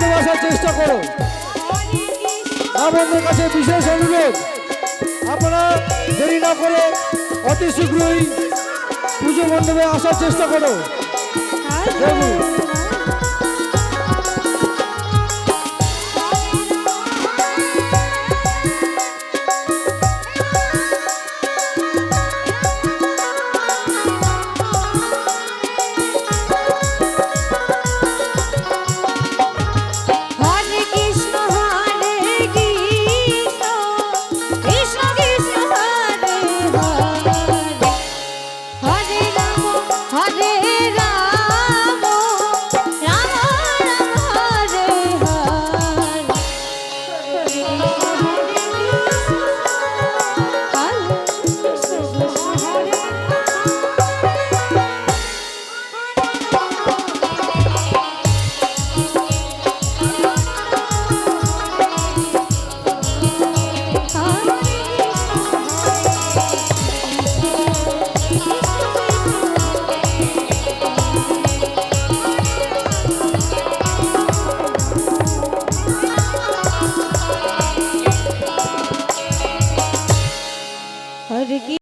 পুজো আসার চেষ্টা করো। আপনাদের কাছে বিশেষ অনুরোধ। আপনারা দেরি না করে অতি শীঘ্রই পুজো মণ্ডপে আসার চেষ্টা করো। হ্যাঁ, দেখুন